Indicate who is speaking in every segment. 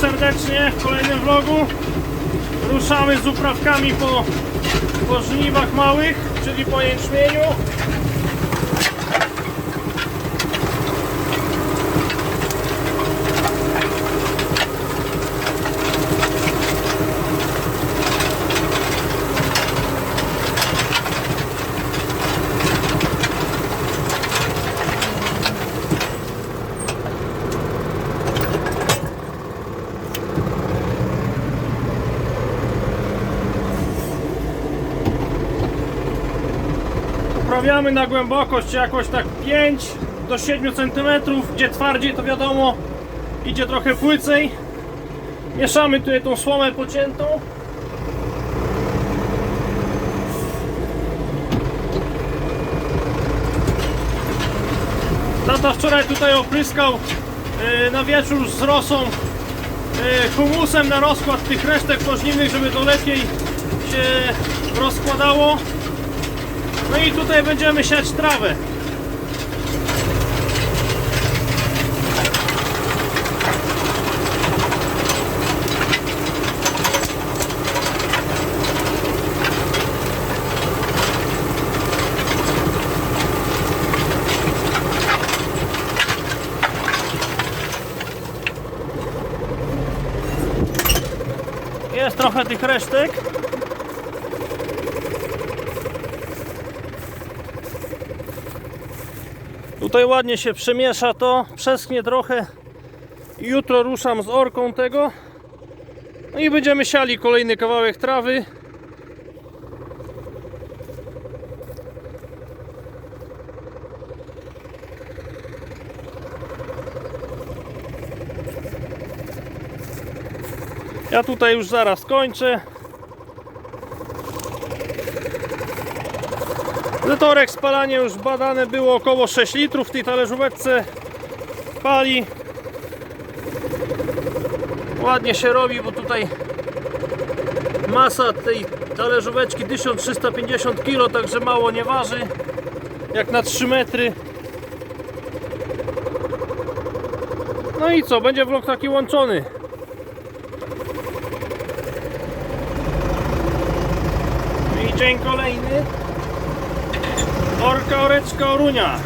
Speaker 1: Witamy w kolejnym vlogu. Ruszamy z uprawkami po, po żniwach małych, czyli po jęczmieniu. Uprawiamy na głębokość jakoś tak 5 do 7 cm, gdzie twardziej to wiadomo idzie trochę płycej. Mieszamy tutaj tą słomę pociętą. Tata wczoraj tutaj opryskał e, na wieczór z rosą e, humusem na rozkład tych resztek pożniwnych, żeby to lepiej się rozkładało. No i tutaj będziemy siać trawę. Jest trochę tych resztek. Tutaj ładnie się przemiesza to, przeschnie trochę. Jutro ruszam z orką tego. No i będziemy siali kolejny kawałek trawy. Ja tutaj już zaraz kończę. Zatorek spalanie już badane było około 6 litrów w tej talerzóweczce pali. Ładnie się robi, bo tutaj masa tej talerzóweczki 1350 kg, także mało nie waży. Jak na 3 metry. No i co, będzie vlog taki łączony. I dzień kolejny. Orka, oreczka, orunia.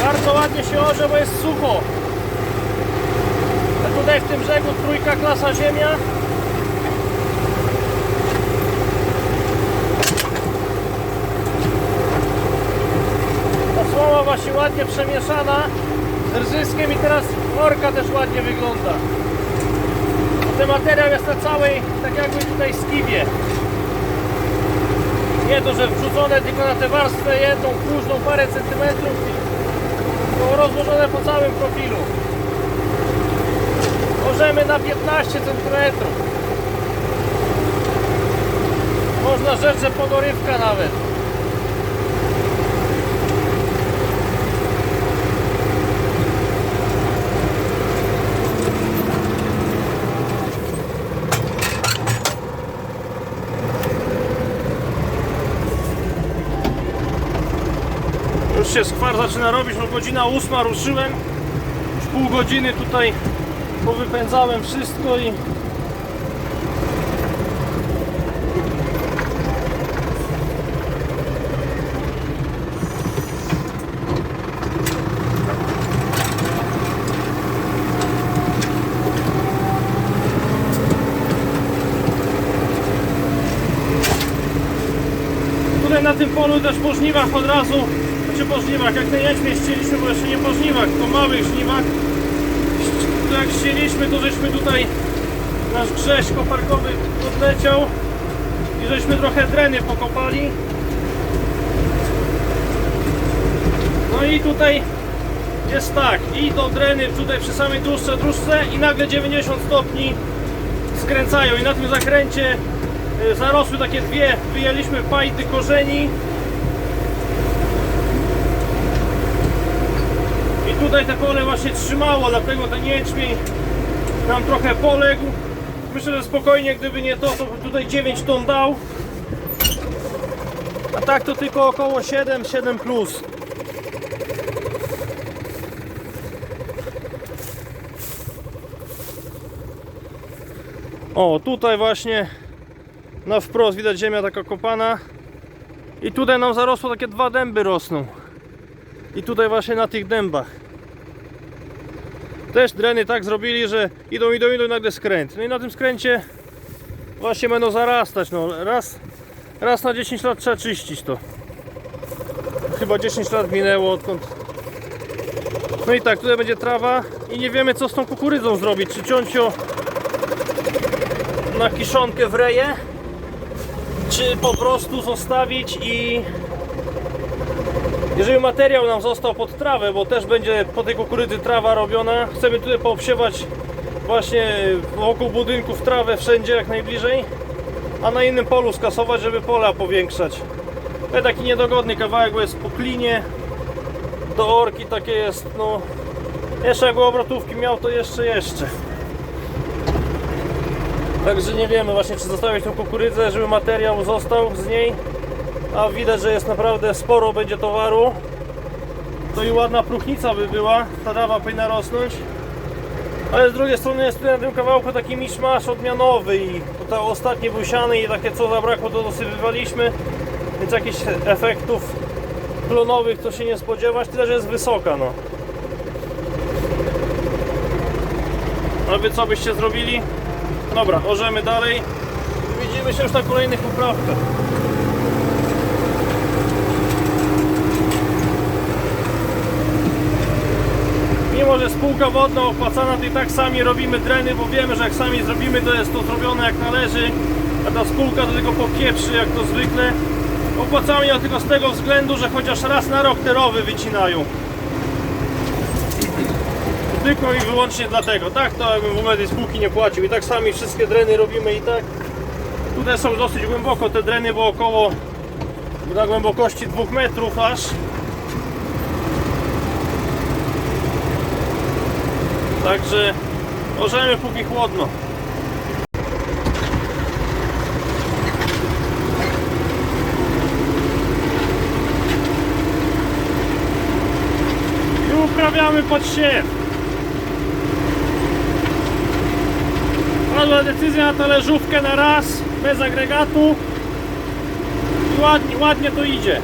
Speaker 1: Bardzo ładnie się orze, bo jest sucho. A tutaj w tym brzegu trójka klasa ziemia. Ta słoma właśnie ładnie przemieszana z rzyskiem i teraz orka też ładnie wygląda. Ten materiał jest na całej, tak jakby tutaj skiwie. Nie to, że wrzucone tylko na tę warstwę jedną, późną parę centymetrów, tylko rozłożone po całym profilu. Możemy na 15 centymetrów. Można rzec, że podorywka nawet. Już się skwar zaczyna robić, bo godzina ósma ruszyłem. Już pół godziny tutaj powypędzałem wszystko i na tym polu też po żniwach od razu, czy po żniwach, jak jęczmień ścieliśmy, bo jeszcze nie po żniwach, po małych żniwach. Jak ścieliśmy, to żeśmy tutaj nasz grześ koparkowy odleciał i żeśmy trochę dreny pokopali. No i tutaj jest tak, idą dreny tutaj przy samej dłuższe dróżce i nagle 90 stopni skręcają i na tym zakręcie y, zarosły takie dwie, wyjęliśmy pajdy korzeni tutaj te pole właśnie trzymało, dlatego ten jęczmień nam trochę poległ. Myślę, że spokojnie, gdyby nie to, to by tutaj 9 ton dał. A tak to tylko około 7, 7 plus. O, tutaj właśnie na wprost widać ziemia taka kopana. I tutaj nam zarosło takie dwa dęby rosną. I tutaj właśnie na tych dębach. Też dreny tak zrobili, że idą, idą, idą i nagle skręt. No i na tym skręcie właśnie będą zarastać. No, raz, raz na 10 lat trzeba czyścić to. Chyba 10 lat minęło odkąd. No i tak, tutaj będzie trawa i nie wiemy co z tą kukurydzą zrobić. Czy ciąć ją na kiszonkę w reje, czy po prostu zostawić i jeżeli materiał nam został pod trawę, bo też będzie po tej kukurydzy trawa robiona, chcemy tutaj poobsiewać właśnie wokół budynków trawę wszędzie jak najbliżej, a na innym polu skasować, żeby pola powiększać. To jest taki niedogodny kawałek, bo jest po klinie do orki takie jest, no jeszcze jakby obrotówki miał, to jeszcze, jeszcze. Także nie wiemy właśnie czy zostawić tą kukurydzę, żeby materiał został z niej a widać, że jest naprawdę sporo będzie towaru to i ładna próchnica by była ta dawa powinna rosnąć ale z drugiej strony jest tutaj na tym kawałku taki miszmasz odmianowy i to ostatnie był siany i takie co zabrakło to dosypywaliśmy więc jakichś efektów klonowych to się nie spodziewać tyle, że jest wysoka no a wy co byście zrobili? Dobra, orzemy dalej. Widzimy się już na kolejnych uprawkach. Mimo, że spółka wodna opłacana, to i tak sami robimy dreny, bo wiemy, że jak sami zrobimy, to jest to zrobione jak należy, a ta spółka to tylko popieprzy, jak to zwykle. Opłacamy ją tylko z tego względu, że chociaż raz na rok te rowy wycinają. Tylko i wyłącznie dlatego. Tak to jakbym w ogóle tej spółki nie płacił. I tak sami wszystkie dreny robimy i tak. Tutaj są dosyć głęboko te dreny, bo około na głębokości 2 metrów aż. Także możemy póki chłodno. I uprawiamy pod siew. Padła decyzja na talerzówkę na raz, bez agregatu. I ładnie, ładnie to idzie.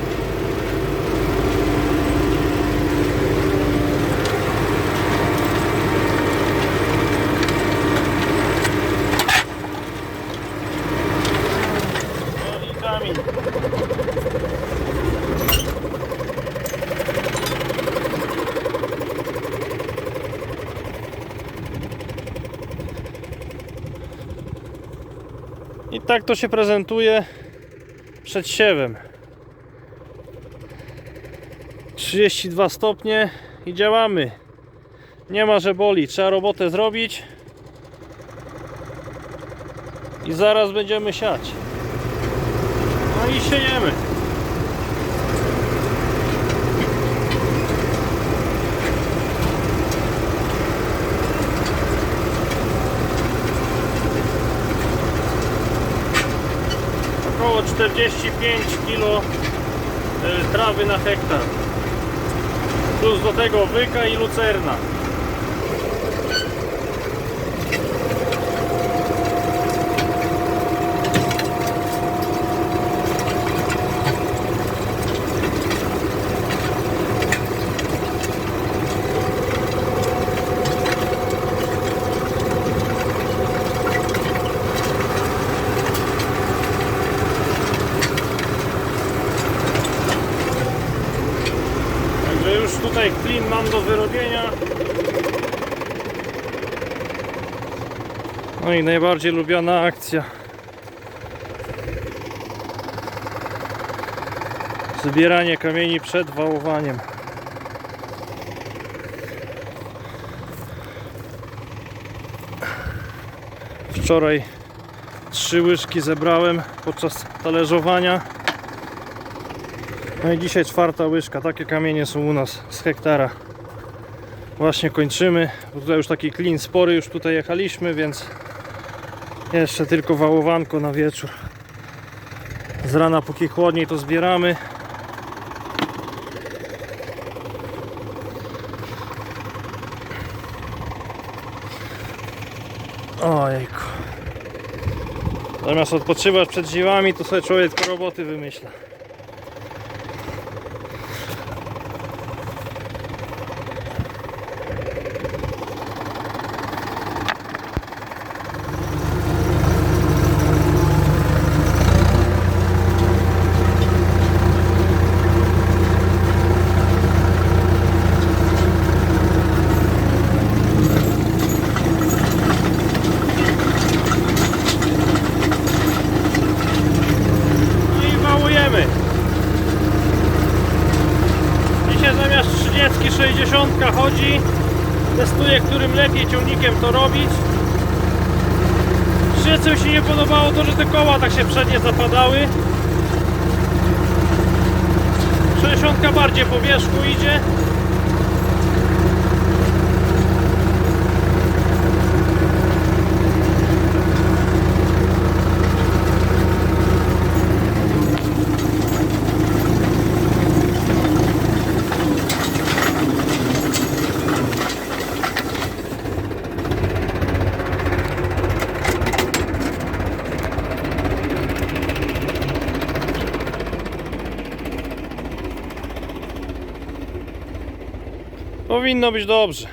Speaker 1: No i kamień. I tak to się prezentuje przed siewem. 32 stopnie i działamy. Nie ma, że boli. Trzeba robotę zrobić. I zaraz będziemy siać. No i siejemy. Około 45 kg y, trawy na hektar. Plus do tego wyka i lucerna. Także już tutaj klin mam do wyrobienia. No i najbardziej lubiana akcja. Zbieranie kamieni przed wałowaniem. Wczoraj trzy łyżki zebrałem podczas talerzowania. No i dzisiaj czwarta łyżka. Takie kamienie są u nas z hektara. Właśnie kończymy, bo tutaj już taki klin spory, już tutaj jechaliśmy, więc jeszcze tylko wałowanko na wieczór. Z rana póki chłodniej to zbieramy. Ojejku. Zamiast odpoczywać przed zimami, to sobie człowiek roboty wymyśla. No i wałujemy. Dzisiaj zamiast 30 60 chodzi. Testuję, którym lepiej ciągnikiem to robić. 30 mi się nie podobało to, że te koła tak się przednie zapadały. 60 bardziej po wierzchu idzie. Powinno być dobrze.